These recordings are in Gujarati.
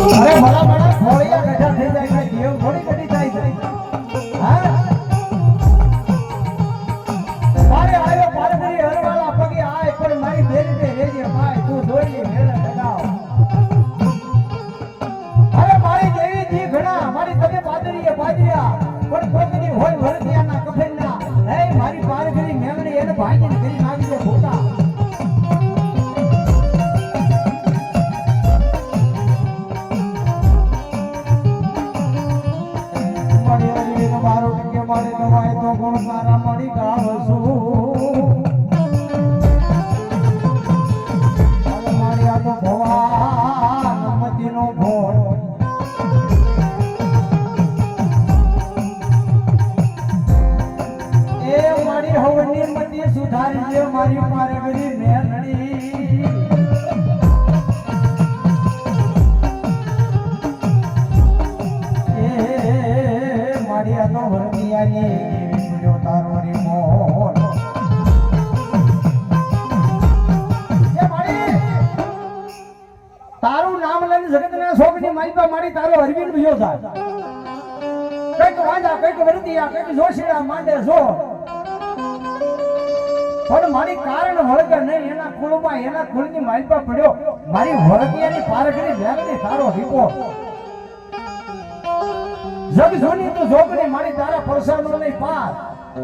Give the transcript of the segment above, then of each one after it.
અરે ભલા ભલા ખોળિયા ગઢા થઈ જાય જીવ મારે બેરી તે રેજે માય તું દોરી મેળા મારી દેવી જી મારી તને પાદરીએ પાદરિયા, પણ હોય વરદિયાના મારી પારગરી મેમણી એને ભાંગીને કરી મળે નવાય તો ગુણ સારા મળી ગાવશું તો મારી તારો અરવિંદ વિયો થાય કંઈક વાંધા, કંઈક વરદિયા કંઈક જોશીડા માંડે જો. પણ મારી કારણ વળગે નહીં, એના કુળમાં, એના કુળની માલપા પડ્યો. મારી વળગિયાની પારખની વેગની તારો હિપો. જગ જોની તો જોગણી, મારી તારા પરસાનો નહીં પાર.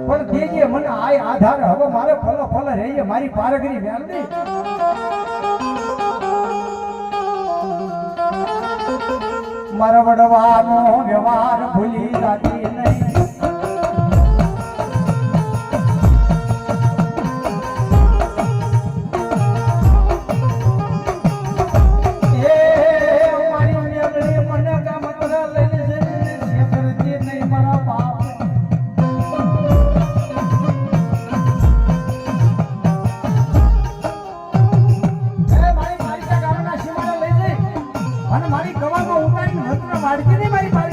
પણ દેજે મને આય આધાર, હવે મારે ફલ ફલ રહીએ મારી પારગરી વેલડી મારા વડવાનો વ્યવહાર ભૂલી જતી નહીં. મારી ગવામાં ઉતારીને હત્ર નહીં મારી પારકી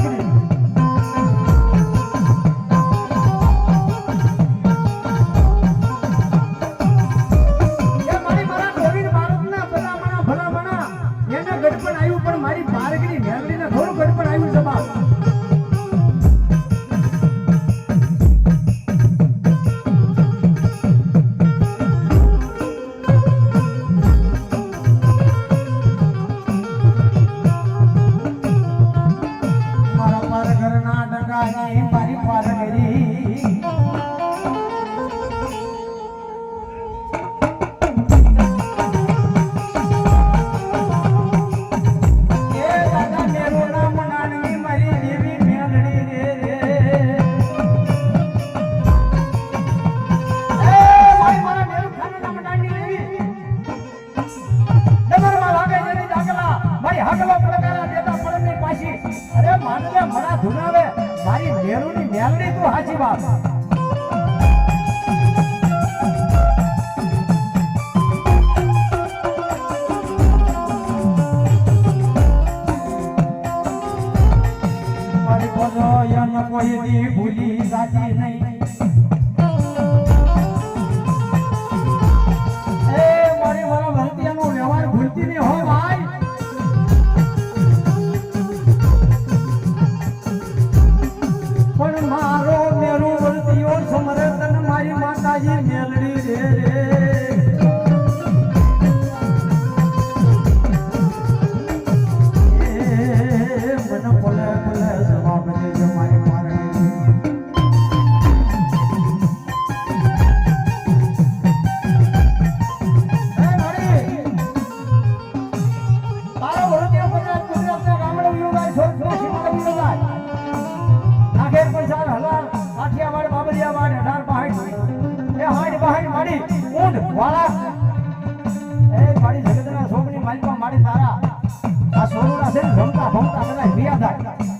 અરે માનવે મડા ધુનાવે. મારી મેરુની મેલડી તો હાજી વાત. કોઈ દી ભૂલી જાતી નહીં. વાળા. એ મારી જગતના શોભની માલિકા માડી તારા આ સોનુના છે ને રમતા ભમતા બધા રિયા થાય.